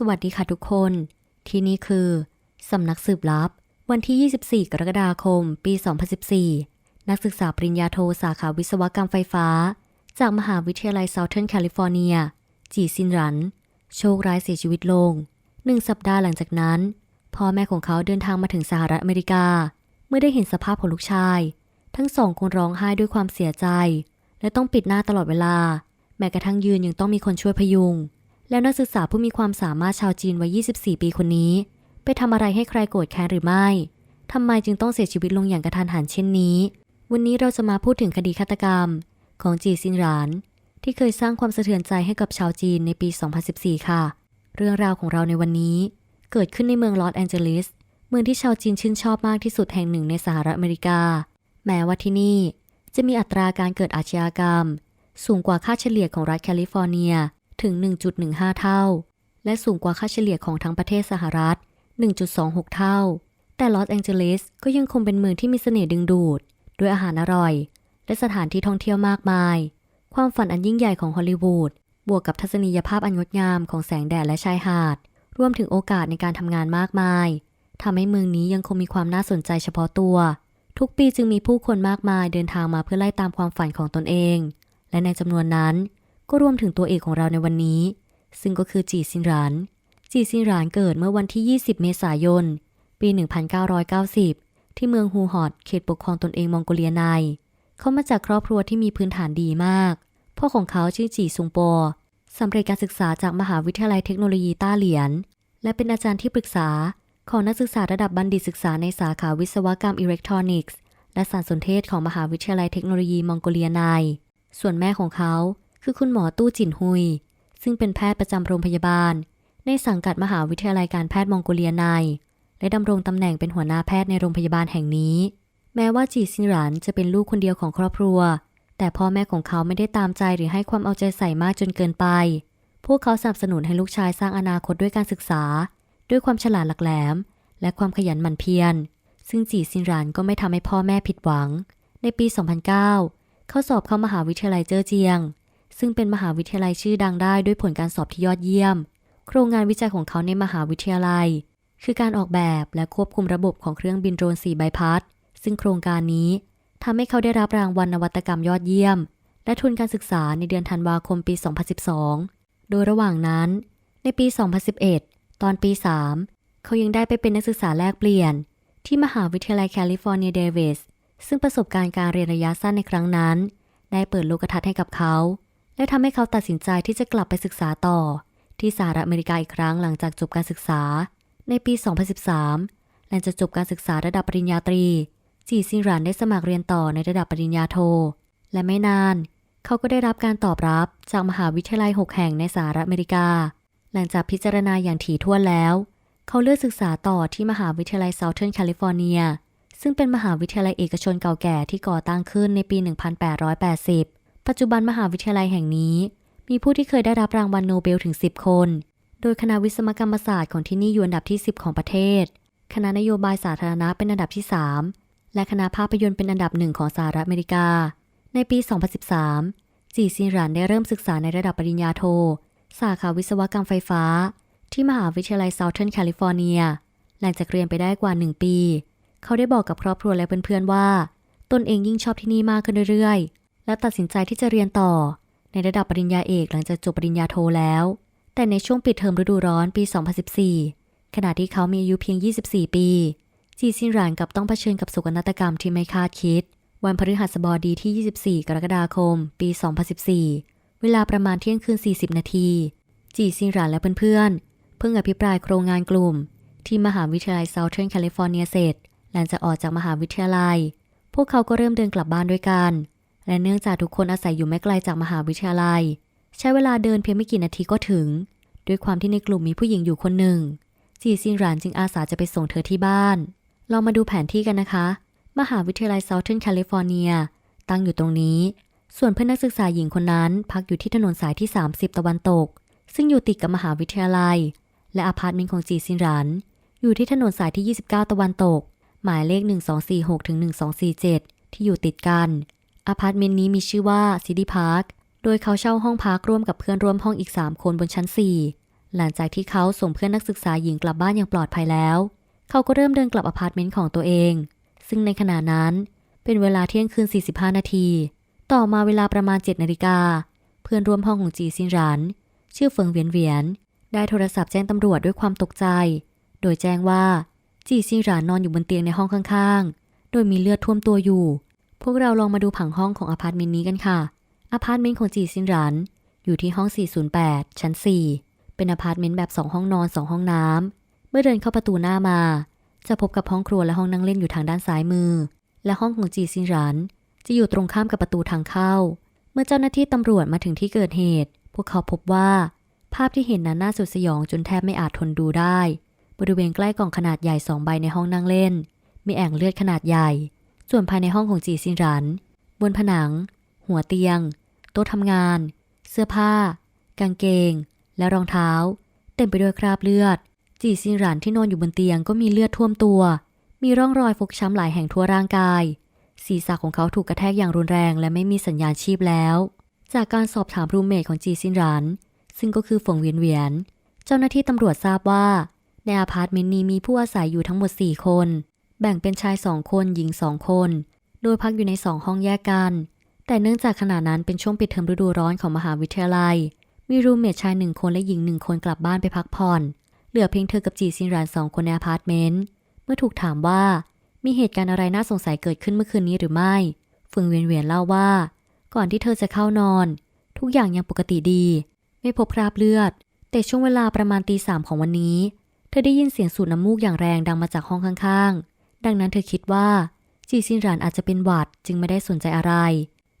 สวัสดีค่ะทุกคน ที่นี่คือสำนักสืบลับ วันที่ 24 กรกฎาคม ปี 2014 นักศึกษาปริญญาโทสาขาวิศวกรรมไฟฟ้า จากมหาวิทยาลัย Southern California จีซินรัน โชคร้ายเสียชีวิตลงหนึ่งสัปดาห์หลังจากนั้น พ่อแม่ของเขาเดินทางมาถึงสหรัฐอเมริกา เมื่อได้เห็นสภาพของลูกชาย ทั้งสองคนร้องไห้ด้วยความเสียใจ และต้องปิดหน้าตลอดเวลา แม้กระทั่งยืนยังต้องมีคนช่วยพยุง แล้วนักศึกษาผู้มีความสามารถชาวจีนวัย 24 ปีคนนี้ ไปทำอะไรให้ใครโกรธแค้นหรือไม่ทำไมจึงต้องเสียชีวิตลงอย่างกระทันหันเช่นนี้ วันนี้เราจะมาพูดถึงคดีฆาตกรรม ของจีซินหราน ที่เคยสร้างความสะเทือนใจให้กับชาวจีนในปี 2014 ค่ะ เรื่องราวของเราในวันนี้ เกิดขึ้นในเมืองลอสแอนเจลิส เมืองที่ชาวจีนชื่นชอบมากที่สุดแห่งหนึ่งในสหรัฐอเมริกา แม้ว่าที่นี่จะมีอัตราการเกิดอาชญากรรม สูงกว่าค่าเฉลี่ยของรัฐแคลิฟอร์เนีย ถึง 1.15 เท่า และสูงกว่าค่าเฉลี่ยของทั้งประเทศสหรัฐ 1.26 เท่า แต่ลอสแองเจลิสก็ยังคงเป็นเมืองที่มีเสน่ห์ดึงดูด ด้วยอาหารอร่อย และสถานที่ท่องเที่ยวมากมาย ความฝันอันยิ่งใหญ่ของฮอลลีวูดบวกกับทัศนียภาพอันงดงามของแสงแดดและชายหาด รวมถึงโอกาสในการทำงานมากมายทำให้เมืองนี้ยังคงมีความน่าสนใจเฉพาะตัว ทุกปีจึงมีผู้คนมากมายเดินทางมาเพื่อไล่ตามความฝันของตนเอง และในจำนวนนั้น ก็รวมถึงตัวเอกของเราในวันนี้ ซึ่งก็คือจีซินราน จีซินรานเกิดเมื่อวันที่ 20 เมษายน ปี 1990 ที่เมืองฮูฮอดเขตปกครองตนเองมองโกเลียใน เขามาจากครอบครัวที่มีพื้นฐานดีมาก พ่อของเขาชื่อจีซุงโปสำเร็จการศึกษาจากมหาวิทยาลัยเทคโนโลยีต้าเหลียน และเป็นอาจารย์ที่ปรึกษา ของนักศึกษาระดับบัณฑิตศึกษาในสาขาวิศวกรรมอิเล็กทรอนิกส์ และสารสนเทศของมหาวิทยาลัยเทคโนโลยีมองโกเลียใน ส่วนแม่ของเขา คือคุณหมอตู้จินฮุย ซึ่งเป็นแพทย์ประจำโรงพยาบาล ในสังกัดมหาวิทยาลัยการแพทย์มองโกเลียใน และดำรงตำแหน่งเป็นหัวหน้าแพทย์ในโรงพยาบาลแห่งนี้ แม้ว่าจีซินหรันจะเป็นลูกคนเดียวของครอบครัว แต่พ่อแม่ของเขาไม่ได้ตามใจหรือให้ความเอาใจใส่มากจนเกินไป พวกเขาสนับสนุนให้ลูกชายสร้างอนาคตด้วยการศึกษา ด้วยความฉลาดหลักแหลม และความขยันหมั่นเพียร ซึ่งจีซินหรันก็ไม่ทำให้พ่อแม่ผิดหวัง ในปี 2009 เขาสอบเข้ามหาวิทยาลัยเจ้อเจียง ซึ่งเป็นมหาวิทยาลัยชื่อดังได้ด้วยผลการสอบที่ยอดเยี่ยม โครงงานวิจัยของเขาในมหาวิทยาลัย คือการออกแบบและควบคุมระบบของเครื่องบินโดรน4ใบพัด ซึ่งโครงการนี้ทำให้เขาได้รับรางวัลนวัตกรรมยอดเยี่ยม และทุนการศึกษาในเดือนธันวาคมปี 2012 โดยระหว่างนั้น ในปี 2011 ตอนปี 3 เขายังได้ไปเป็นนักศึกษาแลกเปลี่ยน ที่มหาวิทยาลัยแคลิฟอร์เนียเดวิสซึ่งประสบการณ์การเรียนระยะสั้นในครั้งนั้น ได้เปิดโลกทัศน์ให้กับเขา และทำให้เขาตัดสินใจที่จะกลับไปศึกษาต่อ ที่สหรัฐอเมริกาอีกครั้งหลังจากจบการศึกษา ในปี 2013 หลังจากจบการศึกษาระดับปริญญาตรี จีซินรันได้สมัครเรียนต่อในระดับปริญญาโท และไม่นาน เขาก็ได้รับการตอบรับจากมหาวิทยาลัย 6 แห่งในสหรัฐอเมริกา หลังจากพิจารณาอย่างถี่ถ้วนแล้ว เขาเลือกศึกษาต่อที่มหาวิทยาลัย Southern California ซึ่งเป็นมหาวิทยาลัยเอกชนเก่าแก่ที่ก่อตั้งขึ้นในปี 1880 ปัจจุบันมหาวิทยาลัยแห่งนี้ มีผู้ที่เคยได้รับรางวัลโนเบลถึง 10 คน โดยคณะวิศวกรรมศาสตร์ของที่นี่อยู่อันดับที่ 10 ของประเทศ คณะนโยบายสาธารณะเป็นอันดับที่ 3 และคณะภาพยนตร์เป็นอันดับหนึ่งของสหรัฐอเมริกา ในปี 2013 จีซินรันได้เริ่มศึกษาในระดับปริญญาโท สาขาวิศวกรรมไฟฟ้า ที่มหาวิทยาลัย Southern California หลังจากเรียนไปได้กว่า 1 ปี เขาได้บอกกับครอบครัวและเพื่อนๆว่า ตนเองยิ่งชอบที่นี่มากขึ้นเรื่อยๆ และตัดสินใจที่จะเรียนต่อ ในระดับปริญญาเอกหลังจากจบปริญญาโทแล้ว แต่ในช่วงปิดเทอมฤดูร้อนปี 2014 ขณะที่เขามีอายุเพียง 24 ปี จีซินรานกับต้องเผชิญกับโศกนาฏกรรมที่ไม่คาดคิด วันพฤหัสบดีที่ 24 กรกฎาคม ปี 2014 เวลาประมาณเที่ยงคืน 40 นาที จีซินรานและเพื่อนๆ เพิ่งอภิปรายโครงงานกลุ่ม ที่มหาวิทยาลัย Southern California เสร็จหลังจากออกจากมหาวิทยาลัย พวกเขาก็เริ่มเดินกลับบ้านด้วยกัน และเนื่องจากทุกคนอาศัยอยู่ไม่ไกลจากมหาวิทยาลัย ใช้เวลาเดินเพียงไม่กี่นาทีก็ถึง ด้วยความที่ในกลุ่มมีผู้หญิงอยู่คนหนึ่งจีซินรานจึงอาสาจะไปส่งเธอที่บ้าน ลองมาดูแผนที่กันนะคะ มหาวิทยาลัย Southern California ตั้งอยู่ตรงนี้ ส่วนเพื่อนนักศึกษาหญิงคนนั้น พักอยู่ที่ถนนสายที่ 30 ตะวันตก ซึ่งอยู่ติดกับมหาวิทยาลัย และอพาร์ตเมนต์ของจีซินรันอยู่ที่ถนนสายที่ 29 ตะวันตก หมายเลข 1246ถึง1247 ที่อยู่ติดกัน อพาร์ตเมนต์นี้มีชื่อว่าซิตี้พาร์ค โดยเขาเช่าห้องพักร่วมกับเพื่อนร่วมห้องอีก 3 คนบนชั้น 4 หลังจากที่เขาส่งเพื่อนนักศึกษาหญิงกลับบ้านอย่างปลอดภัยแล้ว เขาก็เริ่มเดินกลับอพาร์ตเมนต์ของตัวเอง ซึ่งในขณะนั้นเป็นเวลาเที่ยงคืน 45 นาที ต่อมาเวลาประมาณ 7 นาฬิกา เพื่อนร่วมห้องของจีซินรัน ชื่อเฟิงเวียนเวียน ได้โทรศัพท์แจ้งตำรวจด้วยความตกใจ โดยแจ้งว่าจีซินรานนอนอยู่บนเตียงในห้องข้างๆ โดยมีเลือดท่วมตัวอยู่ พวกเราลองมาดูผังห้องของอพาร์ตเมนต์นี้กันค่ะ อพาร์ตเมนต์ของจีซินรัน อยู่ที่ห้อง 408 ชั้น 4 เป็นอพาร์ตเมนต์แบบ 2 ห้องนอน 2 ห้องน้ำ เมื่อเดินเข้าประตูหน้ามา จะพบกับห้องครัวและห้องนั่งเล่นอยู่ทางด้านซ้ายมือ และห้องของจีซินรัน จะอยู่ตรงข้ามกับประตูทางเข้า เมื่อเจ้าหน้าที่ตำรวจมาถึงที่เกิดเหตุ พวกเขาพบว่า ภาพที่เห็นนั้นน่าสุดสยองจนแทบไม่อาจทนดูได้ บริเวณใกล้กล่องขนาดใหญ่สองใบในห้องนั่งเล่น มีแอ่งเลือดขนาดใหญ่ ส่วนภายในห้องของจีซินรัน บนผนัง หัวเตียง โต๊ะทำงาน เสื้อผ้า กางเกง และรองเท้า เต็มไปด้วยคราบเลือด จีซินรันที่นอนอยู่บนเตียงก็มีเลือดท่วมตัว มีร่องรอยฟกช้ำหลายแห่งทั่วร่างกาย ศีรษะของเขาถูกกระแทกอย่างรุนแรง และไม่มีสัญญาณชีพแล้ว จากการสอบถามรูมเมทของจีซินรัน ซึ่งก็คือฝงเวียนเวียน เจ้าหน้าที่ตำรวจทราบว่าในอพาร์ตเมนต์นี้มีผู้อาศัยอยู่ทั้งหมด 4 คน แบ่งเป็นชาย2คนหญิง2คน โดยพักอยู่ใน2ห้องแยกกัน แต่เนื่องจากขณะนั้นเป็นช่วงปิดเทอมฤดูร้อนของมหาวิทยาลัย มีรูมเมทชายหนึ่งคนและหญิงหนึ่งคนกลับบ้านไปพักผ่อน เหลือเพียงเธอกับจีซินรานสองคนในอพาร์ตเมนต์ เมื่อถูกถามว่ามีเหตุการณ์อะไรน่าสงสัยเกิดขึ้นเมื่อคืนนี้หรือไม่ ฟึงเวียนเวียนเล่าว่า ก่อนที่เธอจะเข้านอน ทุกอย่างยังปกติดี ไม่พบคราบเลือด แต่ช่วงเวลาประมาณตีสามของวันนี้ เธอได้ยินเสียงสูดน้ำมูกอย่างแรงดังมาจากห้องข้างๆ ดังนั้นเธอคิดว่า จีซินรานอาจจะเป็นหวัดจึงไม่ได้สนใจอะไร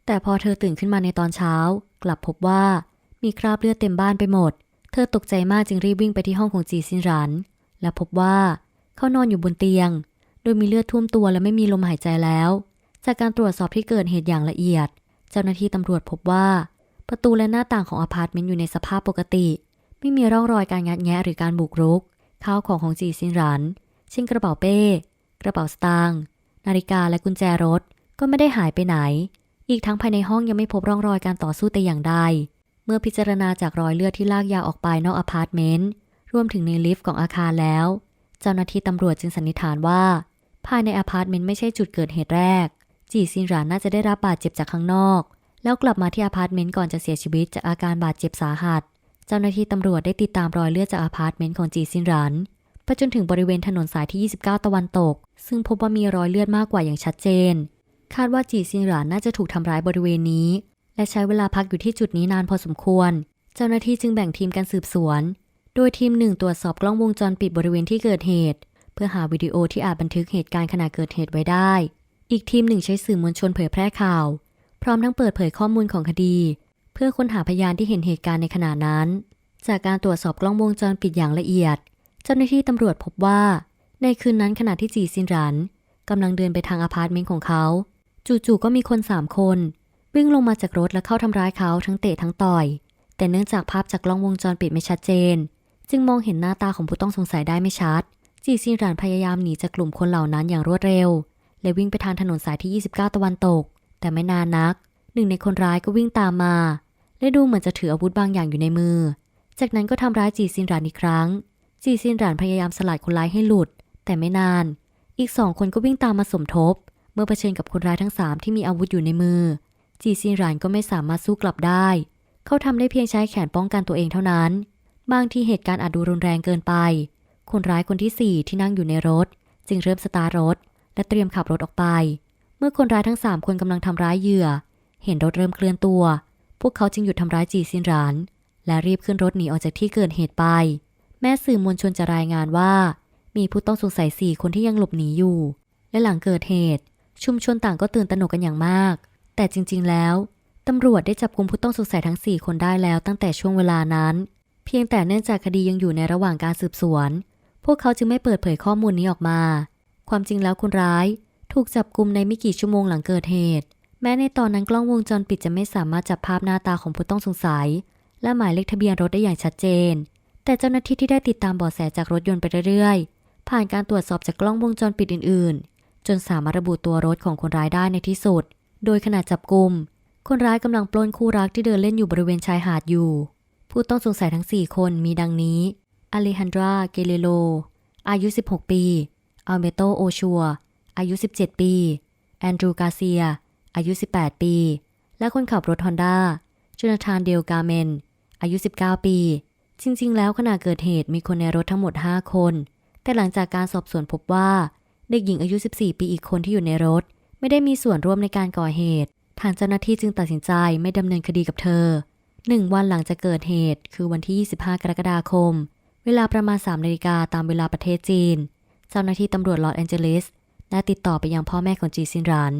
แต่พอเธอตื่นขึ้นมาในตอนเช้า กลับพบว่ามีคราบเลือดเต็มบ้านไปหมด เธอตกใจมากจึงรีบวิ่งไปที่ห้องของจีซินรานและพบว่าเขานอนอยู่บนเตียง โดยมีเลือดท่วมตัวและไม่มีลมหายใจแล้ว จากการตรวจสอบที่เกิดเหตุอย่างละเอียด เจ้าหน้าที่ตำรวจพบว่า ประตูและหน้าต่างของอพาร์ตเมนต์อยู่ในสภาพปกติ ไม่มีร่องรอยการงัดแงะหรือการบุกรุกข้าวของของจีซินรันเช่นกระเป๋าเป้ กระเป๋าสตางค์นาฬิกาและกุญแจรถก็ไม่ได้หายไปไหน อีกทั้งภายในห้องยังไม่พบร่องรอยการต่อสู้แต่อย่างใด เมื่อพิจารณาจากรอยเลือดที่ลากยาวออกไปนอกอพาร์ตเมนต์ รวมถึงในลิฟต์ของอาคารแล้ว เจ้าหน้าที่ตำรวจจึงสันนิษฐานว่า ภายในอพาร์ตเมนต์ไม่ใช่จุดเกิดเหตุแรก จีซินรานน่าจะได้รับบาดเจ็บจากข้างนอก แล้วกลับมาที่อพาร์ตเมนต์ก่อนจะเสียชีวิตจากอาการบาดเจ็บสาหัส เจ้าหน้าที่ตำรวจได้ติดตามรอยเลือดจากอพาร์ตเมนต์ของจีซินรัน ไปจนถึงบริเวณถนนสายที่ 29 ตะวันตก ซึ่งพบว่ามีรอยเลือดมากกว่าอย่างชัดเจน คาดว่าจีซินรันน่าจะถูกทำร้ายบริเวณนี้ และใช้เวลาพักอยู่ที่จุดนี้นานพอสมควร เจ้าหน้าที่จึงแบ่งทีมการสืบสวน โดยทีมหนึ่งตรวจสอบกล้องวงจรปิดบริเวณที่เกิดเหตุ เพื่อหาวิดีโอที่อาจบันทึกเหตุการณ์ขณะเกิดเหตุไว้ได้ อีกทีมหนึ่งใช้สื่อมวลชนเผยแพร่ข่าว พร้อมทั้งเปิดเผยข้อมูลของคดี เพื่อค้นหาพยานที่เห็นเหตุการณ์ในขณะนั้น จากการตรวจสอบกล้องวงจรปิดอย่างละเอียด เจ้าหน้าที่ตำรวจพบว่า ในคืนนั้นขณะที่จีซินรันกำลังเดินไปทางอพาร์ตเมนต์ของเขา จู่ๆก็มีคนสามคนวิ่งลงมาจากรถและเข้าทำร้ายเขาทั้งเตะทั้งต่อย แต่เนื่องจากภาพจากกล้องวงจรปิดไม่ชัดเจน จึงมองเห็นหน้าตาของผู้ต้องสงสัยได้ไม่ชัด จีซินรันพยายามหนีจากกลุ่มคนเหล่านั้นอย่างรวดเร็ว และวิ่งไปทางถนนสายที่ 29 ตะวันตก แต่ไม่นานนัก หนึ่งในคนร้ายก็วิ่งตามมา และดูเหมือนจะถืออาวุธบางอย่างอยู่ในมือ จากนั้นก็ทำร้ายจีซินรานอีกครั้ง จีซินรานพยายามสลัดคนร้ายให้หลุด แต่ไม่นาน อีกสองคนก็วิ่งตามมาสมทบ เมื่อเผชิญกับคนร้ายทั้งสามที่มีอาวุธอยู่ในมือ จีซินรานก็ไม่สามารถสู้กลับได้ เขาทำได้เพียงใช้แขนป้องกันตัวเองเท่านั้น บางทีเหตุการณ์อาจดูรุนแรงเกินไป คนร้ายคนที่สี่ที่นั่งอยู่ในรถ จึงเริ่มสตาร์รถ และเตรียมขับรถออกไป เมื่อคนร้ายทั้งสามคนกำลังทำร้ายเหยื่อ เห็นรถเริ่มเคลื่อนตัว พวกเขาจึงหยุดทำร้ายจีซินราน และรีบขึ้นรถหนีออกจากที่เกิดเหตุไป แม่สื่อมวลชนจะรายงานว่า มีผู้ต้องสงสัยสี่คนที่ยังหลบหนีอยู่ และหลังเกิดเหตุ ชุมชนต่างก็ตื่นตระหนกกันอย่างมาก แต่จริง ๆ แล้วตำรวจได้จับกุมผู้ต้องสงสัยทั้ง 4 คนได้แล้วตั้งแต่ช่วงเวลานั้น เพียงแต่เนื่องจากคดียังอยู่ในระหว่างการสืบสวน พวกเขาจึงไม่เปิดเผยข้อมูลนี้ออกมา ความจริงแล้วคนร้าย ถูกจับกุมในไม่กี่ชั่วโมงหลังเกิดเหตุ แม้ในตอนนั้นกล้องวงจรปิดจะไม่สามารถจับภาพหน้าตาของผู้ต้องสงสัย และหมายเลขทะเบียนรถได้อย่างชัดเจน แต่เจ้าหน้าที่ที่ได้ติดตามเบาะแสจากรถยนต์ไปเรื่อยๆ ผ่านการตรวจสอบจากกล้องวงจรปิดอื่นๆ จนสามารถระบุตัวรถของคนร้ายได้ในที่สุด โดยขณะจับกลุ่มคนร้ายกำลังปล้นคู่รักที่เดินเล่นอยู่บริเวณชายหาดอยู่ ผู้ต้องสงสัยทั้ง 4 คนมีดังนี้อเลฮันดรา เกเรโล อายุ 16 ปี อัลเบโต โอชัว อายุ 17 ปี แอนดรูกาเซีย อายุ 18 ปี และคนขับรถฮอนด้าจนาธาน เดลกาเมน อายุ 19 ปี จริง ๆ แล้วขณะเกิดเหตุมีคนในรถทั้งหมด 5 คน แต่หลังจากการสอบสวนพบว่า เด็กหญิงอายุ 14 ปีอีกคนที่อยู่ในรถ ไม่ได้มีส่วนร่วมในการก่อเหตุ ทางเจ้าหน้าที่จึงตัดสินใจไม่ดำเนินคดีกับเธอหนึ่งวันหลังจากเกิดเหตุคือวันที่ 25 กรกฎาคม เวลาประมาณ3นาฬิกาตามเวลาประเทศจีน เจ้าหน้าที่ตำรวจลอสแอนเจลิสได้ติดต่อไปยังพ่อแม่ของจีซินรัน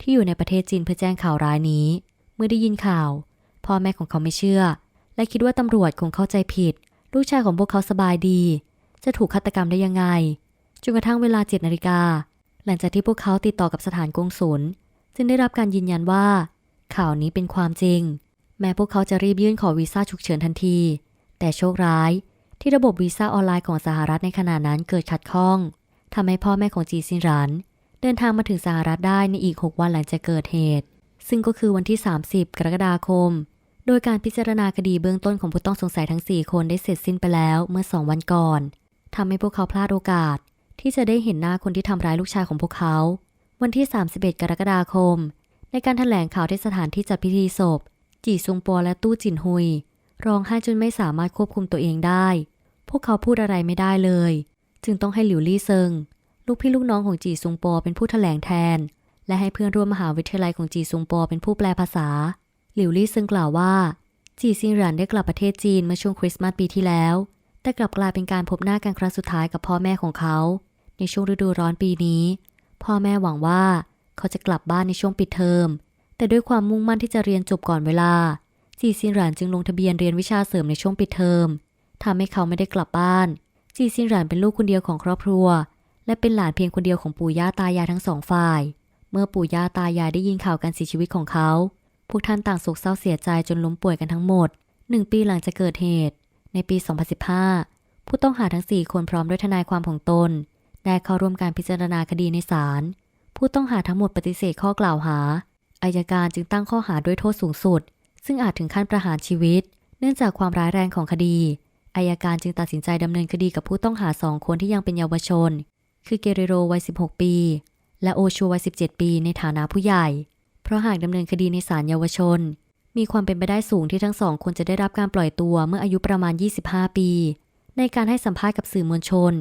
ที่อยู่ในประเทศจีนเพื่อแจ้งข่าวร้ายนี้ เมื่อได้ยินข่าว พ่อแม่ของเขาไม่เชื่อ และคิดว่าตำรวจคงเข้าใจผิด ลูกชายของพวกเขาสบายดี จะถูกฆาตกรรมได้ยังไง จนกระทั่งเวลา7นาฬิกา หลังจากที่พวกเขาติดต่อกับสถานกงสุลจึงได้รับการยืนยันว่า ข่าวนี้เป็นความจริง แม้พวกเขาจะรีบยื่นขอวีซ่าฉุกเฉินทันที แต่โชคร้าย ที่ระบบวีซ่าออนไลน์ของสหรัฐในขณะนั้นเกิดขัดข้องทำให้พ่อแม่ของจีซินรัน เดินทางมาถึงสหรัฐได้ในอีก 6 วันหลังจากเกิดเหตุ ซึ่งก็คือวันที่ 30 กรกฎาคม โดยการพิจารณาคดีเบื้องต้นของผู้ต้องสงสัยทั้ง 4 คนได้เสร็จสิ้นไปแล้วเมื่อ 2 วันก่อนทำให้พวกเขาพลาดโอกาส ที่จะได้เห็นหน้าคนที่ทำร้ายลูกชายของพวกเขา วันที่ 31 กรกฎาคม ในการถแถลงข่าวที่สถานที่จัดพิธีศพ จีซุงปัวและตู้จินฮุย ร้องไห้จนไม่สามารถควบคุมตัวเองได้ พวกเขาพูดอะไรไม่ได้เลย จึงต้องให้หลิวลี่เซิง ลูกพี่ลูกน้องของจีซุงปอเป็นผู้ถแถลงแทน และให้เพื่อนร่วมมหาวิทยาลัยของจีซุงปอเป็นผู้แปลภาษา หลิวลี่เซิงกล่าวว่า จีซินหรันได้กลับประเทศจีนเมื่อช่วงคริสต์มาสปีที่แล้ว แต่กลับกลายเป็นการพบหน้ากันครั้งสุดท้ายกับพ่อแม่ของเขา ในช่วงฤดูร้อนปีนี้ พ่อแม่หวังว่าเขาจะกลับบ้านในช่วงปิดเทอม แต่ด้วยความมุ่งมั่นที่จะเรียนจบก่อนเวลา จีซินหรันจึงลงทะเบียนเรียนวิชาเสริมในช่วงปิดเทอมทำให้เขาไม่ได้กลับบ้าน จีซินหรันเป็นลูกคนเดียวของครอบครัว และเป็นหลานเพียงคนเดียวของปู่ย่าตายายทั้งสองฝ่าย เมื่อปู่ย่าตายายได้ยินข่าวการเสียชีวิตของเขา พวกท่านต่างโศกเศร้าเสียใจจนล้มป่วยกันทั้งหมดหนึ่งปีหลังจากเกิดเหตุ ในปี 2015 ผู้ต้องหาทั้ง 4 คนพร้อมด้วยทนายความของตน ได้เข้าร่วมการพิจารณาคดีในศาล ผู้ต้องหาทั้งหมดปฏิเสธข้อกล่าวหา อายการจึงตั้งข้อหาด้วยโทษสูงสุด ซึ่งอาจถึงขั้นประหารชีวิต เนื่องจากความร้ายแรงของคดี อายการจึงตัดสินใจดำเนินคดีกับผู้ต้องหาสองคนที่ยังเป็นเยาวชน คือเกเรโรวัย 16 ปี และโอชัววัย 17 ปี ในฐานะผู้ใหญ่ เพราะหากดำเนินคดีในศาลเยาวชน มีความเป็นไปได้สูงที่ทั้งสองคนจะได้รับการปล่อยตัวเมื่ออายุประมาณ 25 ปี ในการให้สัมภาษณ์กับสื่อมวลชน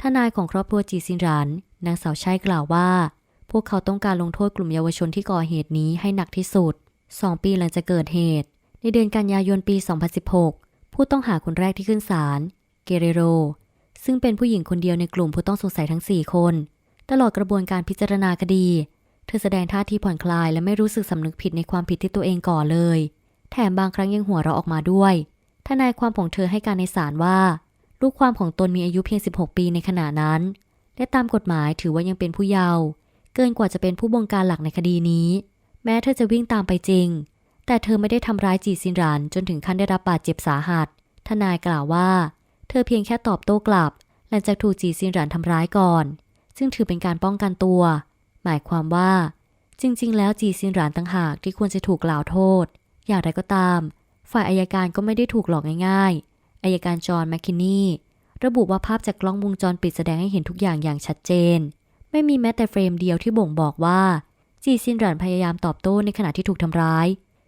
ทนายของครอบครัวจีซินรันนางสาวชัยกล่าวว่า พวกเขาต้องการลงโทษกลุ่มเยาวชนที่ก่อเหตุนี้ให้หนักที่สุด 2 ปีหลังจากเกิดเหตุ ในเดือนกันยายนปี 2016 ผู้ต้องหาคนแรกที่ขึ้นศาล เกเรโร ซึ่งเป็นผู้หญิงคนเดียวในกลุ่มผู้ต้องสงสัยทั้ง 4 คน ตลอดกระบวนการพิจารณาคดี เธอแสดงท่าทีผ่อนคลายและไม่รู้สึกสำนึกผิดในความผิดที่ตัวเองก่อเลย แถมบางครั้งยังหัวเราะออกมาด้วย ทนายความของเธอให้การในศาลว่า ลูกความของตนมีอายุเพียง 16 ปีในขณะนั้น และตามกฎหมายถือว่ายังเป็นผู้เยาว์เกินกว่าจะเป็นผู้บงการหลักในคดีนี้ แม้เธอจะวิ่งตามไปจริง แต่เธอไม่ได้ทำร้ายจีซินรันจนถึงขั้นได้รับบาดเจ็บสาหัส ทนายกล่าวว่า เธอเพียงแค่ตอบโต้กลับ หลังจากถูกจีซินรันทำร้ายก่อน ซึ่งถือเป็นการป้องกันตัว หมายความว่า จริง ๆ แล้วจีซินรันต่างหากที่ควรจะถูกกล่าวโทษ อย่างไรก็ตาม ฝ่ายอายการก็ไม่ได้ถูกหลอกง่ายๆอายการจอห์นแมคคินนีระบุว่าภาพจากกล้องวงจรปิดแสดงให้เห็นทุกอย่างอย่างชัดเจน ไม่มีแม้แต่เฟรมเดียวที่บ่งบอกว่า จีซินรันพยายามตอบโต้ในขณะที่ถูกทำร้าย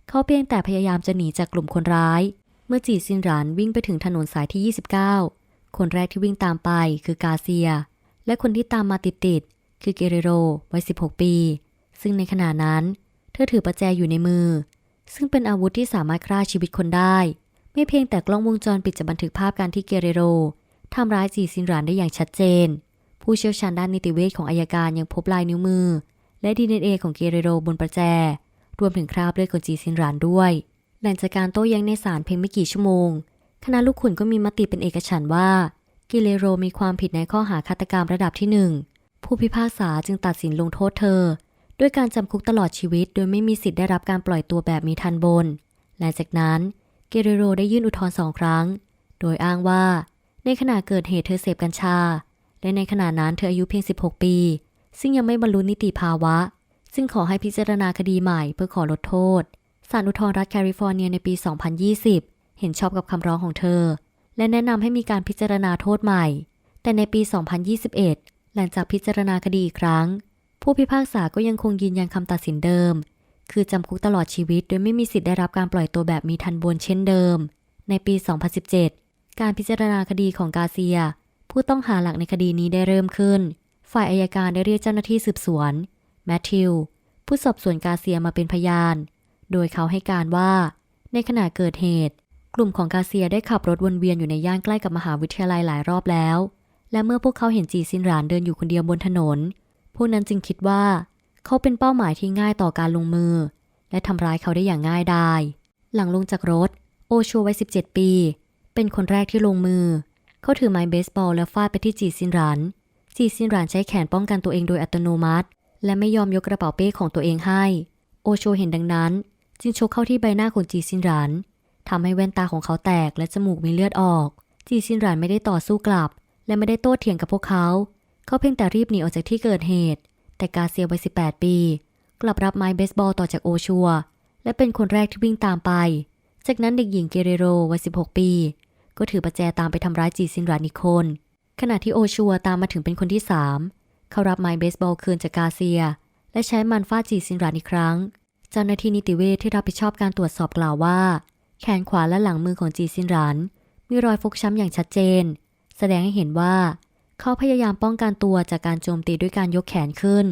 เขาเพียงแต่พยายามจะหนีจากกลุ่มคนร้าย เมื่อจีซินรันวิ่งไปถึงถนนสายที่ 29 คนแรกที่วิ่งตามไปคือกาเซีย และคนที่ตามมาติดๆ คือเกเรโรวัย 16 ปี ซึ่งในขณะนั้น เธอถือประแจอยู่ในมือ ซึ่งเป็นอาวุธที่สามารถฆ่าชีวิตคนได้ ไม่เพียงแต่กล้องวงจรปิดจะบันทึกภาพการที่เกเรโรทำร้ายจีซินรันได้อย่างชัดเจน ผู้เชี่ยวชาญด้านนิติเวชของอายการยังพบลายนิ้วมือ และดีเอของเกเรโรบนประแจ รวมถึงคราบเลือดของจีซินรันด้วยหลังจากการโต้แย้งในศาลเพียงไม่กี่ชั่วโมง คณะลูกขุนก็มีมติเป็นเอกฉันท์ว่า กิเลโรมีความผิดในข้อหาฆาตกรรมระดับที่หนึ่ง ผู้พิพากษาจึงตัดสินลงโทษเธอ ด้วยการจำคุกตลอดชีวิต โดยไม่มีสิทธิ์ได้รับการปล่อยตัวแบบมีทันบนและจากนั้นเกเรโรได้ยื่นอุทธรณ์สองครั้ง โดยอ้างว่า ในขณะเกิดเหตุเธอเสพกัญชา และในขณะนั้นเธออายุเพียง 16 ปี ซึ่งยังไม่บรรลุนิติภาวะ ซึ่งขอให้พิจารณาคดีใหม่เพื่อขอลดโทษศาลอุทธรณ์รัฐแคลิฟอร์เนียในปี 2020 เห็นชอบกับคำร้องของเธอ และแนะนำให้มีการพิจารณาโทษใหม่ แต่ในปี 2021 หลังจากพิจารณาคดีอีกครั้ง ผู้พิพากษาก็ยังคงยืนยันคำตัดสินเดิม คือจำคุกตลอดชีวิต โดยไม่มีสิทธิ์ได้รับการปล่อยตัวแบบมีทันบนเช่นเดิม ในปี 2017 การพิจารณาคดีของกาเซีย ผู้ต้องหาหลักในคดีนี้ได้เริ่มขึ้น ฝ่ายอายการได้เรียกเจ้าหน้าที่สืบสวนแมทธิวผู้สอบสวนกาเซียมาเป็นพยาน โดยเขาให้การว่า ในขณะเกิดเหตุ กลุ่มของกาเซียได้ขับรถวนเวียนอยู่ในย่านใกล้กับมหาวิทยาลัยหลายรอบแล้ว และเมื่อพวกเขาเห็นจีซินหรานเดินอยู่คนเดียวบนถนน พวกนั้นจึงคิดว่า เขาเป็นเป้าหมายที่ง่ายต่อการลงมือ และทำร้ายเขาได้อย่างง่ายดายหลังลงจากรถ โอชัววัย 17 ปี เป็นคนแรกที่ลงมือ เขาถือไม้เบสบอลแล้วฟาดไปที่จีซินหรานจีซินหรานใช้แขนป้องกันตัวเองโดยอัตโนมัติ และไม่ยอมยกกระเป๋าเป้ของตัวเองให้ โอโชเห็นดังนั้น จึงชกเข้าที่ใบหน้าของจีซินหรานทำให้แว่นตาของเขาแตกและจมูกมีเลือดออก จีซินหรานไม่ได้ต่อสู้กลับ และไม่ได้โต้เถียงกับพวกเขา เขาเพียงแต่รีบหนีออกจากที่เกิดเหตุ แต่กาเซียวัย18 ปี กลับรับไม้เบสบอลต่อจากโอชัว และเป็นคนแรกที่วิ่งตามไป จากนั้นเด็กหญิงเกเรโรวัย 16 ปี ก็ถือประแจตามไปทำร้ายจีซินรานอีกคน ขณะที่โอชัวตามมาถึงเป็นคนที่สามเขารับไม้เบสบอลคืนจากกาเซีย และใช้มันฟาดจีซินรานอีกครั้ง เจ้าหน้าที่นิติเวชที่รับผิดชอบการตรวจสอบกล่าวว่า แขนขวาและหลังมือของจีซินรานมีรอยฟกช้ำอย่างชัดเจน แสดงให้เห็นว่า เขาพยายามป้องกันตัวจากการโจมตีด้วยการยกแขนขึ้น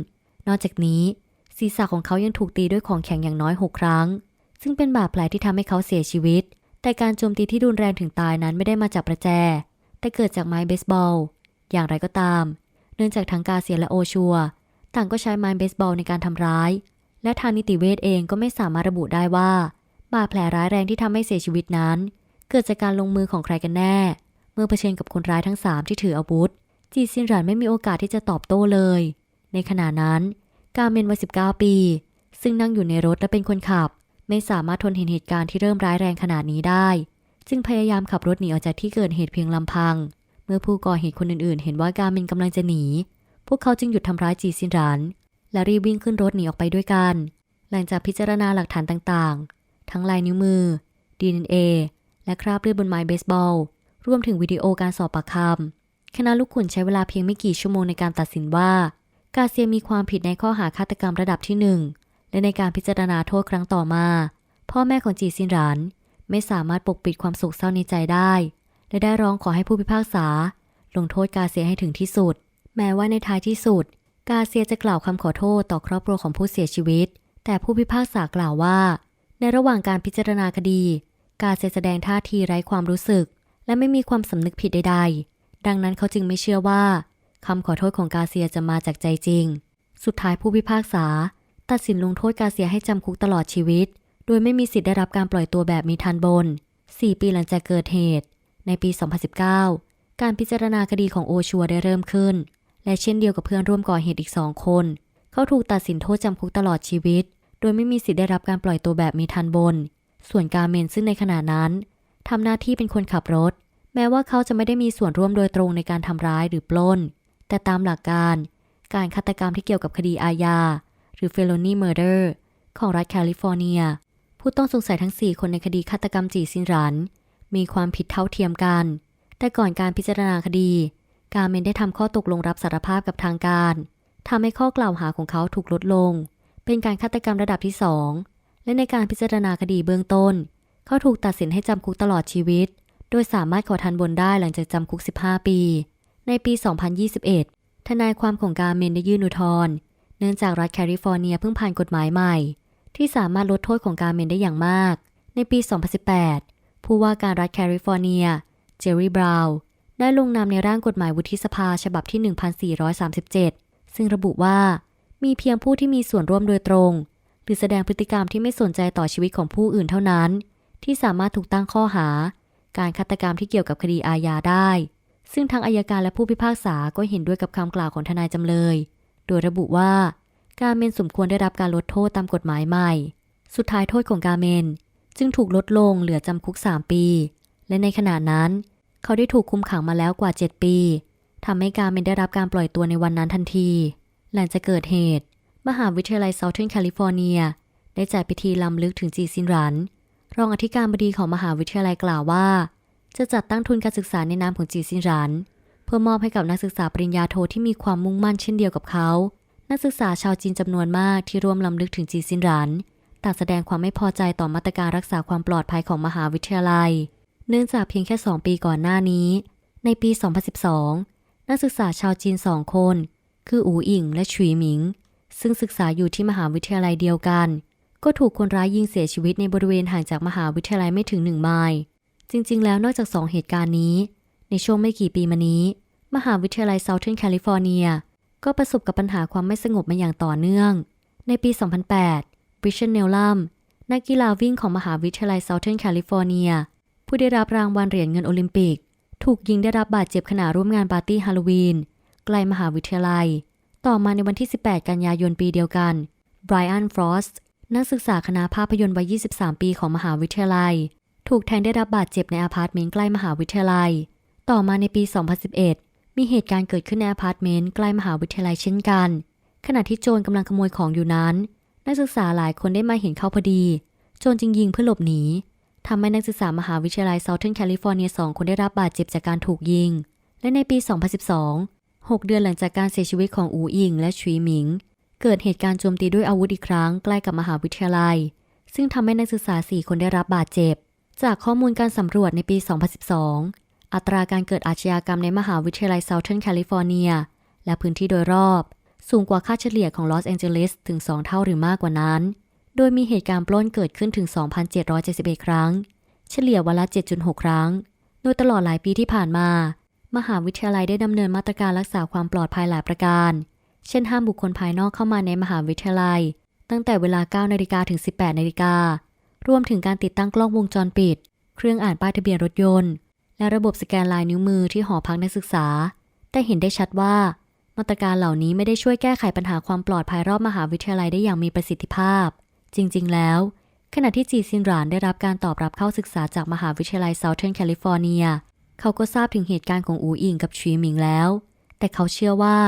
นอกจากนี้ ศีรษะของเขายังถูกตีด้วยของแข็งอย่างน้อย 6 ครั้ง ซึ่งเป็นบาดแผลที่ทำให้เขาเสียชีวิต แต่การโจมตีที่รุนแรงถึงตายนั้นไม่ได้มาจากประแจ แต่เกิดจากไม้เบสบอล อย่างไรก็ตาม เนื่องจากทั้งกาเซียและโอชัว ต่างก็ใช้ไม้เบสบอลในการทำร้าย และทางนิติเวชเองก็ไม่สามารถระบุได้ว่าบาดแผลร้ายแรงที่ทำให้เสียชีวิตนั้น เกิดจากการลงมือของใครกันแน่ มื่อเผชิญกับคนร้ายทั้งสามที่ถืออาวุธ จีซินหรานไม่มีโอกาสที่จะตอบโต้เลย ในขณะนั้น กาเมนวัย19 ปี ซึ่งนั่งอยู่ในรถและเป็นคนขับ ไม่สามารถทนเห็นเหตุการณ์ที่เริ่มร้ายแรงขนาดนี้ได้ จึงพยายามขับรถหนีออกจากที่เกิดเหตุเพียงลำพัง เมื่อผู้ก่อเหตุคนอื่นๆ เห็นว่ากาเมนกำลังจะหนี พวกเขาจึงหยุดทำร้ายจีซินหรานและรีบวิ่งขึ้นรถหนีออกไปด้วยกัน หลังจากพิจารณาหลักฐานต่างๆ ทั้งลายนิ้วมือ DNA และคราบเลือดบนไม้เบสบอล รวมถึงวิดีโอการสอบปากคำคณะลูกขุนใช้เวลาเพียงไม่กี่ชั่วโมงในการตัดสินว่า กาเซียมีความผิดในข้อหาฆาตกรรมระดับที่หนึ่งและในการพิจารณาโทษครั้งต่อมา พ่อแม่ของจีซินหราน ไม่สามารถปกปิดความโศกเศร้าในใจได้ และได้ร้องขอให้ผู้พิพากษา ลงโทษกาเซียให้ถึงที่สุด แม้ว่าในท้ายที่สุด กาเซียจะกล่าวคำขอโทษต่อครอบครัวของผู้เสียชีวิต แต่ผู้พิพากษากล่าวว่า ในระหว่างการพิจารณาคดี กาเซียแสดงท่าทีไร้ความรู้สึก และไม่มีความสำนึกผิดใดๆ ดังนั้นเขาจึงไม่เชื่อว่าคำขอโทษของกาเซียจะมาจากใจจริง สุดท้ายผู้พิพากษา ตัดสินลงโทษกาเซียให้จำคุกตลอดชีวิต โดยไม่มีสิทธิ์ได้รับการปล่อยตัวแบบมีทันบน 4 ปีหลังจากเกิดเหตุ ในปี 2019 การพิจารณาคดีของโอชัวได้เริ่มขึ้น และเช่นเดียวกับเพื่อนร่วมก่อเหตุอีกสองคน เขาถูกตัดสินโทษจำคุกตลอดชีวิต โดยไม่มีสิทธิ์ได้รับการปล่อยตัวแบบมีทันบน ส่วนกาเมนซึ่งในขณะนั้น ทำหน้าที่เป็นคนขับรถ แม้ว่าเขาจะไม่ได้มีส่วนร่วมโดยตรงในการทำร้ายหรือปล้น แต่ตามหลักการ การฆาตกรรมที่เกี่ยวกับคดีอาญาหรือ felony murder ของรัฐแคลิฟอร์เนีย ผู้ต้องสงสัยทั้ง 4 คนในคดีฆาตกรรมจีซินรัน มีความผิดเท่าเทียมกัน แต่ก่อนการพิจารณาคดี กาเมนได้ทำข้อตกลงรับสารภาพกับทางการทำให้ข้อกล่าวหาของเขาถูกลดลง เป็นการฆาตกรรมระดับที่ 2 และในการพิจารณาคดีเบื้องต้น เขาถูกตัดสินให้จำคุกตลอดชีวิต โดยสามารถขอทันบนได้หลังจากจำคุก 15 ปี ในปี 2021 ทนายความของกาเมนได้ยื่นอุทธรณ์เนื่องจากรัฐแคลิฟอร์เนียเพิ่งผ่านกฎหมายใหม่ ที่สามารถลดโทษของกาเมนได้อย่างมาก ในปี 2018 ผู้ว่าการรัฐแคลิฟอร์เนีย เจอร์รี่บราวน์ได้ลงนามในร่างกฎหมายวุฒิสภาฉบับที่ 1437 ซึ่งระบุว่า มีเพียงผู้ที่มีส่วนร่วมโดยตรง หรือแสดงพฤติกรรมที่ไม่สนใจต่อชีวิตของผู้อื่นเท่านั้น ที่สามารถถูกตั้งข้อหา การฆาตกรรมที่เกี่ยวกับคดีอาญาได้ ซึ่งทางอายการและผู้พิพากษาก็เห็นด้วยกับคำกล่าวของทนายจำเลย โดยระบุว่า กาเมนสมควรได้รับการลดโทษตามกฎหมายใหม่ สุดท้ายโทษของกาเมน จึงถูกลดลงเหลือจำคุก 3 ปี และในขณะนั้น เขาได้ถูกคุมขังมาแล้วกว่า 7 ปีทำให้กาเมนได้รับการปล่อยตัวในวันนั้นทันที หลังจากเกิดเหตุ มหาวิทยาลัยเซาเทิร์นแคลิฟอร์เนีย ได้จัดพิธีล้ำลึกถึงจีซินรัน รองอธิการบดีของมหาวิทยาลัยกล่าวว่า จะจัดตั้งทุนการศึกษาในนามของจีซินรัน เพื่อมอบให้กับนักศึกษาปริญญาโทที่มีความมุ่งมั่นเช่นเดียวกับเขา นักศึกษาชาวจีนจำนวนมากที่ร่วมลำลึกถึงจีซินรันต่างแสดงความไม่พอใจต่อมาตรการรักษาความปลอดภัยของมหาวิทยาลัย เนื่องจากเพียงแค่ 2 ปีก่อนหน้านี้ ในปี 2012 นักศึกษาชาวจีน2คน คืออูอิงและฉุยหมิง ซึ่งศึกษาอยู่ที่มหาวิทยาลัยเดียวกัน ก็ถูกคนร้ายยิงเสียชีวิตในบริเวณห่างจากมหาวิทยาลัยไม่ถึง1ไมล์จริง ๆ แล้วนอกจาก2เหตุการณ์นี้ ในช่วงไม่กี่ปีมานี้ มหาวิทยาลัย Southern California ก็ประสบกับปัญหาความไม่สงบมาอย่างต่อเนื่อง ในปี 2008บริชเนลลัมนักกีฬาวิ่งของมหาวิทยาลัย Southern California ผู้ได้รับรางวัลเหรียญเงินโอลิมปิก ถูกยิงได้รับบาดเจ็บขณะร่วมงานปาร์ตี้ฮาโลวีนใกล้มหาวิทยาลัย ต่อมาในวันที่ 18 กันยายนปีเดียวกันไบรอันฟรอสต์ นักศึกษาคณะภาพยนตร์วัย 23 ปีของมหาวิทยาลัย ถูกแทงได้รับบาดเจ็บในอพาร์ตเมนต์ใกล้มหาวิทยาลัย ต่อมาในปี 2011 มีเหตุการณ์เกิดขึ้นในอพาร์ตเมนต์ใกล้มหาวิทยาลัยเช่นกัน ขณะที่โจรกำลังขโมยของอยู่นั้น นักศึกษาหลายคนได้มาเห็นเข้าพอดี โจรจึงยิงเพื่อหลบหนีทำให้นักศึกษามหาวิทยาลัย Southern California 2คนได้รับบาดเจ็บจากการถูกยิง และในปี 2012 6 เดือนหลังจากการเสียชีวิตของอูอิงและชุยหมิง เกิดเหตุการณ์โจมตีด้วยอาวุธอีกครั้งใกล้กับมหาวิทยาลัย ซึ่งทำให้นักศึกษา 4 คนได้รับบาดเจ็บ จากข้อมูลการสำรวจในปี 2012 อัตราการเกิดอาชญากรรมในมหาวิทยาลัย Southern California และพื้นที่โดยรอบ สูงกว่าค่าเฉลี่ยของลอสแองเจลิสถึง 2 เท่าหรือมากกว่านั้น โดยมีเหตุการณ์ปล้นเกิดขึ้นถึง 2,771 ครั้ง เฉลี่ยวันละ 7.6 ครั้ง โดยตลอดหลายปีที่ผ่านมา มหาวิทยาลัยได้ดำเนินมาตรการรักษาความปลอดภัยหลายประการ เช่นห้ามบุคคลภายนอกเข้ามาในมหาวิทยาลัย ตั้งแต่เวลา 9 นาฬิกาถึง 18 นาฬิกา รวมถึงการติดตั้งกล้องวงจรปิด เครื่องอ่านป้ายทะเบียนรถยนต์ และระบบสแกนลายนิ้วมือที่หอพักนักศึกษา แต่เห็นได้ชัดว่า มาตรการเหล่านี้ไม่ได้ช่วยแก้ไขปัญหาความปลอดภัยรอบมหาวิทยาลัยได้อย่างมีประสิทธิภาพ จริง ๆ แล้ว ขณะที่จีซินหรานได้รับการตอบรับเข้าศึกษาจากมหาวิทยาลัย Southern California เขาก็ทราบถึงเหตุการณ์ของอูอิงกับชีหมิงแล้ว แต่เขาเชื่อว่า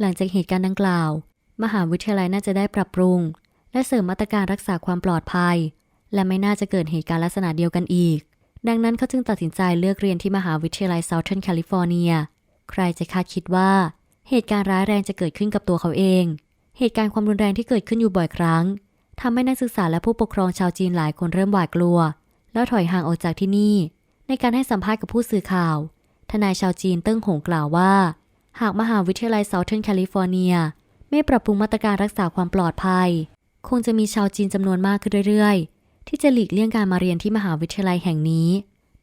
หลังจากเหตุการณ์ดังกล่าว มหาวิทยาลัยน่าจะได้ปรับปรุง และเสริมมาตรการรักษาความปลอดภัย และไม่น่าจะเกิดเหตุการณ์ลักษณะเดียวกันอีก ดังนั้นเขาจึงตัดสินใจเลือกเรียนที่มหาวิทยาลัย Southern California ใครจะคาดคิดว่า เหตุการณ์ร้ายแรงจะเกิดขึ้นกับตัวเขาเอง เหตุการณ์ความรุนแรงที่เกิดขึ้นอยู่บ่อยครั้งทำให้นักศึกษาและผู้ปกครองชาวจีนหลายคนเริ่มหวาดกลัว แล้วถอยห่างออกจากที่นี่ ในการให้สัมภาษณ์กับผู้สื่อข่าว ทนายชาวจีนเติ้งหงกล่าวว่า หากมหาวิทยาลัย Southern California ไม่ปรับปรุงมาตรการรักษาความปลอดภัย คงจะมีชาวจีนจำนวนมากขึ้นเรื่อยๆ ที่จะหลีกเลี่ยงการมาเรียนที่มหาวิทยาลัยแห่งนี้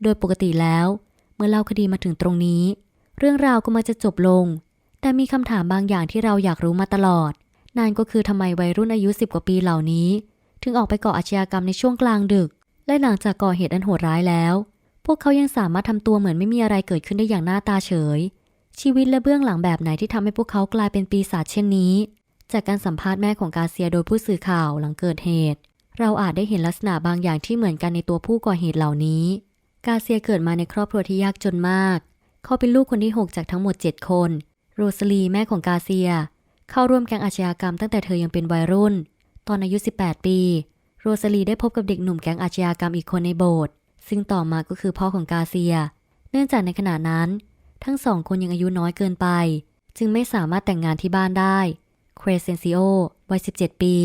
โดยปกติแล้ว เมื่อเล่าคดีมาถึงตรงนี้ เรื่องราวก็มักจะจบลง แต่มีคำถามบางอย่างที่เราอยากรู้มาตลอด นั่นก็คือทำไมวัยรุ่นอายุ 10 กว่าปีเหล่านี้ ถึงออกไปก่ออาชญากรรมในช่วงกลางดึก และหลังจากก่อเหตุอันโหดร้ายแล้ว พวกเขายังสามารถทำตัวเหมือนไม่มีอะไรเกิดขึ้นได้อย่างหน้าตาเฉย ชีวิตและเบื้องหลังแบบไหนที่ทำให้พวกเขากลายเป็นปีศาจเช่นนี้ จากการสัมภาษณ์แม่ของกาเซียโดยผู้สื่อข่าวหลังเกิดเหตุ เราอาจได้เห็นลักษณะบางอย่างที่เหมือนกันในตัวผู้ก่อเหตุเหล่านี้ กาเซียเกิดมาในครอบครัวที่ยากจนมาก เขาเป็นลูกคนที่ 6 จากทั้งหมด 7 คน โรสลีแม่ของกาเซีย เข้าร่วมแก๊งอาชญากรรมตั้งแต่เธอยังเป็นวัยรุ่น ตอนอายุ 18 ปี โรสลีได้พบกับเด็กหนุ่มแก๊งอาชญากรรมอีกคนในโบสถ์ซึ่งต่อมาก็คือพ่อของกาเซีย เนื่องจากในขณะนั้น ทั้งสองคนยังอายุน้อยเกินไป จึงไม่สามารถแต่งงานที่บ้านได้เครเซนซิโอวัย 17 ปี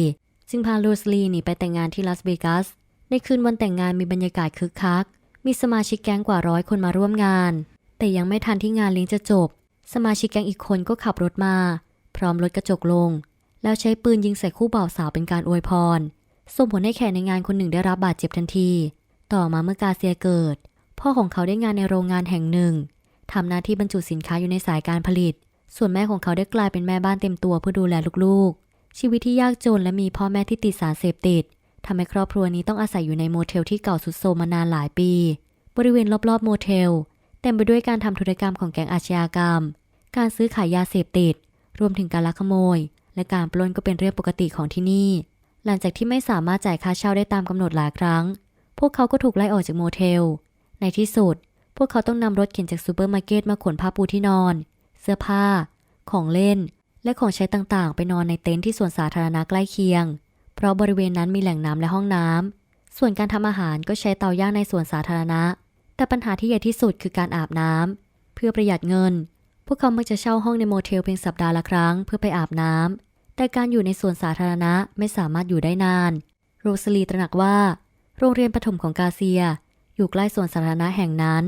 จึงพาโรสลีหนีไปแต่งงานที่ลาสเวกัส ในคืนวันแต่งงานมีบรรยากาศคึกคัก มีสมาชิกแก๊งกว่าร้อยคนมาร่วมงาน แต่ยังไม่ทันที่งานเลี้ยงจะจบ สมาชิกแก๊งอีกคนก็ขับรถมา พร้อมรถกระจกลง แล้วใช้ปืนยิงใส่คู่บ่าวสาวเป็นการอวยพร ส่งผลให้แขกในงานคนหนึ่งได้รับบาดเจ็บทันที ต่อมาเมื่อกาเซียเกิด พ่อของเขาได้งานในโรงงานแห่งหนึ่ง ทำหน้าที่บรรจุสินค้าอยู่ในสายการผลิต ส่วนแม่ของเขาได้กลายเป็นแม่บ้านเต็มตัวเพื่อดูแลลูกๆ ชีวิตที่ยากจนและมีพ่อแม่ที่ติดสารเสพติดทำให้ครอบครัวนี้ต้องอาศัยอยู่ในโมเทลที่เก่าสุดโทรมมานานหลายปี บริเวณรอบๆโมเทลเต็มไปด้วยการทำธุรกรรมของแก๊งอาชญากรรม การซื้อขายยาเสพติด รวมถึงการลักขโมย และการปล้นก็เป็นเรื่องปกติของที่นี่ หลังจากที่ไม่สามารถจ่ายค่าเช่าได้ตามกำหนดหลายครั้ง พวกเขาก็ถูกไล่ออกจากโมเทล ในที่สุด พวกเขาต้องนำรถเข็นจากซูเปอร์มาร์เก็ตมาขนผ้าปูที่นอน เสื้อผ้า ของเล่น และของใช้ต่างๆ ไปนอนในเต็นท์ที่สวนสาธารณะใกล้เคียง เพราะบริเวณนั้นมีแหล่งน้ำและห้องน้ำ ส่วนการทำอาหารก็ใช้เตาย่างในสวนสาธารณะ แต่ปัญหาที่ใหญ่ที่สุดคือการอาบน้ำเพื่อประหยัดเงิน พวกเขามักจะเช่าห้องในโมเทลเพียงสัปดาห์ละครั้งเพื่อไปอาบน้ำแต่การอยู่ในสวนสาธารณะไม่สามารถอยู่ได้นาน โรสลีตระหนักว่า โรงเรียนประถมของกาเซีย อยู่ใกล้สวนสาธารณะแห่งนั้น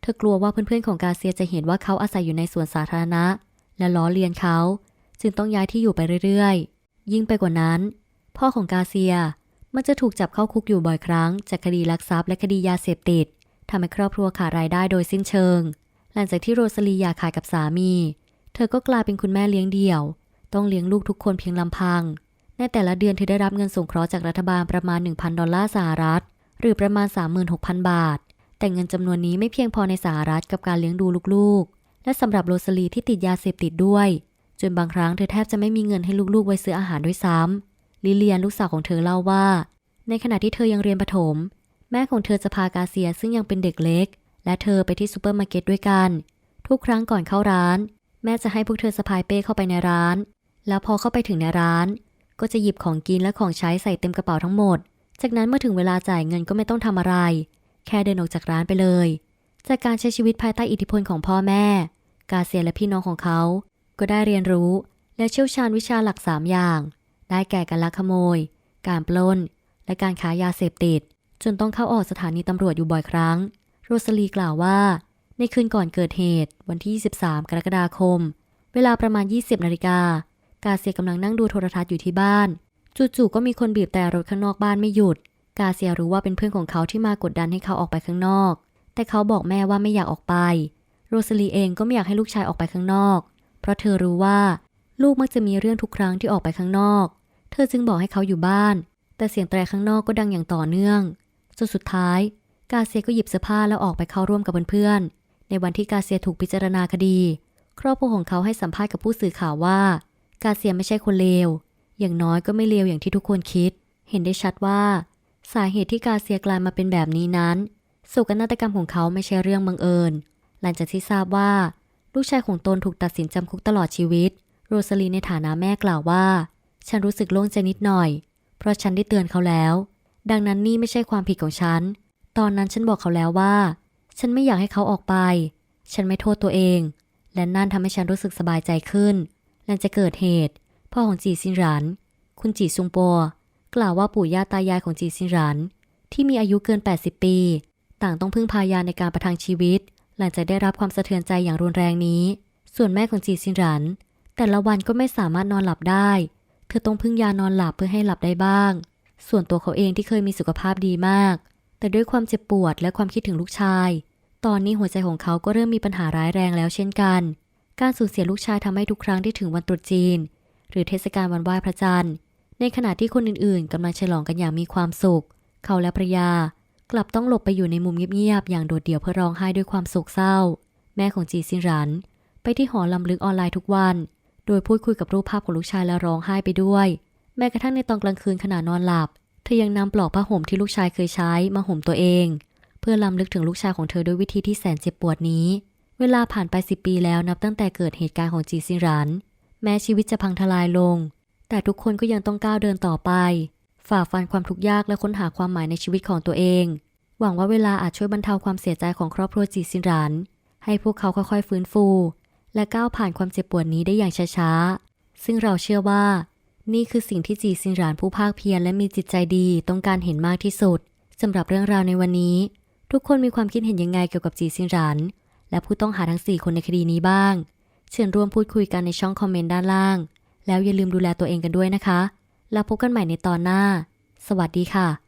เธอกลัวว่าเพื่อนๆของกาเซียจะเห็นว่าเขาอาศัยอยู่ในสวนสาธารณะ และล้อเลียนเขา จึงต้องย้ายที่อยู่ไปเรื่อยๆ ยิ่งไปกว่านั้น พ่อของกาเซียมันจะถูกจับเข้าคุกอยู่บ่อยครั้ง จากคดีลักทรัพย์และคดียาเสพติดทำให้ครอบครัวขาดรายได้โดยสิ้นเชิง หลังจากที่โรสลีหย่าขาดกับสามี เธอก็กลายเป็นคุณแม่เลี้ยงเดี่ยว ต้องเลี้ยงลูกทุกคนเพียงลำพัง ในแต่ละเดือนเธอได้รับเงินสงเคราะห์จากรัฐบาลประมาณ 1,000 ดอลลาร์สหรัฐ หรือประมาณ 36,000 บาท แต่เงินจำนวนนี้ไม่เพียงพอในสหรัฐกับการเลี้ยงดูลูกๆ และสำหรับโรสลีที่ติดยาเสพติดด้วย จนบางครั้งเธอแทบจะไม่มีเงินให้ลูกๆ ไว้ซื้ออาหารด้วยซ้ำลิเลียนลูกสาวของเธอเล่าว่า ในขณะที่เธอยังเรียนประถม แม่ของเธอจะพากาเซียซึ่งยังเป็นเด็กเล็ก และเธอไปที่ซูเปอร์มาร์เก็ตด้วยกัน ทุกครั้งก่อนเข้าร้าน แม่จะให้พวกเธอสะพายเป้เข้าไปในร้าน แล้วพอเข้าไปถึงในร้าน ก็จะหยิบของกินและของใช้ใส่เต็มกระเป๋าทั้งหมด จากนั้นเมื่อถึงเวลาจ่ายเงินก็ไม่ต้องทำอะไร แค่เดินออกจากร้านไปเลย จากการใช้ชีวิตภายใต้อิทธิพลของพ่อแม่ กาเซียและพี่น้องของเขา ก็ได้เรียนรู้ และเชี่ยวชาญวิชาหลักสามอย่าง ได้แก่การลักขโมย การปล้น และการค้ายาเสพติด จนต้องเข้าออกสถานีตำรวจอยู่บ่อยครั้ง โรสลีกล่าวว่า ในคืนก่อนเกิดเหตุวันที่ 23 กรกฎาคม เวลาประมาณ 20 นาฬิกากาเซียกำลังนั่งดูโทรทัศน์อยู่ที่บ้าน จู่ๆก็มีคนบีบแต่รถข้างนอกบ้านไม่หยุด กาเซียรู้ว่าเป็นเพื่อนของเขาที่มากดดันให้เขาออกไปข้างนอก แต่เขาบอกแม่ว่าไม่อยากออกไป โรสลีเองก็ไม่อยากให้ลูกชายออกไปข้างนอก เพราะเธอรู้ว่าลูกมักจะมีเรื่องทุกครั้งที่ออกไปข้างนอก เธอจึงบอกให้เขาอยู่บ้าน แต่เสียงแตรข้างนอกก็ดังอย่างต่อเนื่อง จนสุดท้าย กาเซียก็หยิบเสื้อผ้าแล้วออกไปเข้าร่วมกับเพื่อนๆ ในวันที่กาเซียถูกพิจารณาคดี ครอบครัวของเขาให้สัมภาษณ์กับผู้สื่อข่าวว่า กาเซียไม่ใช่คนเลว อย่างน้อยก็ไม่เลวอย่างที่ทุกคนคิด เห็นได้ชัดว่า สาเหตุที่กาเซียกลายมาเป็นแบบนี้นั้นโศกนาฏกรรมของเขาไม่ใช่เรื่องบังเอิญ หลังจากที่ทราบว่า ลูกชายของตนถูกตัดสินจำคุกตลอดชีวิต โรสลีในฐานะแม่กล่าวว่า ฉันรู้สึกโล่งใจนิดหน่อย เพราะฉันได้เตือนเขาแล้ว ดังนั้นนี่ไม่ใช่ความผิดของฉัน ตอนนั้นฉันบอกเขาแล้วว่า ฉันไม่อยากให้เขาออกไป ฉันไม่โทษตัวเอง และนั่นทำให้ฉันรู้สึกสบายใจขึ้น หลังจากเกิดเหตุ พ่อของจีซินหรัน คุณจีซุงโป กล่าวว่าปู่ย่าตายายของจีซินหรันที่มีอายุเกิน 80 ปี ต่างต้องพึ่งพายาในการประทังชีวิต หลังจากได้รับความสะเทือนใจอย่างรุนแรงนี้ ส่วนแม่ของจีซินหรัน แต่ละวันก็ไม่สามารถนอนหลับได้ เธอต้องพึ่งยานอนหลับเพื่อให้หลับได้บ้าง ส่วนตัวเขาเองที่เคยมีสุขภาพดีมาก แต่ด้วยความเจ็บปวดและความคิดถึงลูกชาย ตอนนี้หัวใจของเขาก็เริ่มมีปัญหาร้ายแรงแล้วเช่นกัน การสูญเสียลูกชายทำให้ทุกครั้งที่ถึงวันตรุษจีน หรือเทศกาลวันไหว้พระจันทร์ ในขณะที่คนอื่นๆกำลังฉลองกันอย่างมีความสุข เขาและภรรยากลับต้องหลบไปอยู่ในมุมเงียบๆอย่างโดดเดี่ยวเพื่อร้องไห้ด้วยความโศกเศร้า แม่ของจีซินรัน ไปที่หอลำลึกออนไลน์ทุกวัน โดยพูดคุยกับรูปภาพของลูกชายและร้องไห้ไปด้วย แม้กระทั่งในตอนกลางคืนขณะนอนหลับ เธอยังนำปลอกผ้าห่มที่ลูกชายเคยใช้มาห่มตัวเอง เพื่อลำลึกถึงลูกชายของเธอด้วยวิธีที่แสนเจ็บปวดนี้ เวลาผ่านไปสิปีแล้วนับตั้งแต่เกิดเหตุการณ์ของจีซินรัน แม้ชีวิตจะพังทลายลง แต่ทุกคนก็ยังต้องก้าวเดินต่อไป ฝ่าฟันความทุกข์ยากและค้นหาความหมายในชีวิตของตัวเอง หวังว่าเวลาอาจช่วยบรรเทาความเสียใจของครอบครัวจีซินรันให้พวกเขาค่อยๆฟื้นฟู และก้าวผ่านความเจ็บปวดนี้ได้อย่างช้าๆ ซึ่งเราเชื่อว่า นี่คือสิ่งที่จีซินรานผู้ภาคเพียรและมีจิตใจดีต้องการเห็นมากที่สุดสำหรับเรื่องราวในวันนี้ ทุกคนมีความคิดเห็นยังไงเกี่ยวกับจีซินราน และผู้ต้องหาทั้ง 4 คนในคดีนี้บ้าง เชิญร่วมพูดคุยกันในช่องคอมเมนต์ด้านล่าง แล้วอย่าลืมดูแลตัวเองกันด้วยนะคะ แล้วพบกันใหม่ในตอนหน้า สวัสดีค่ะ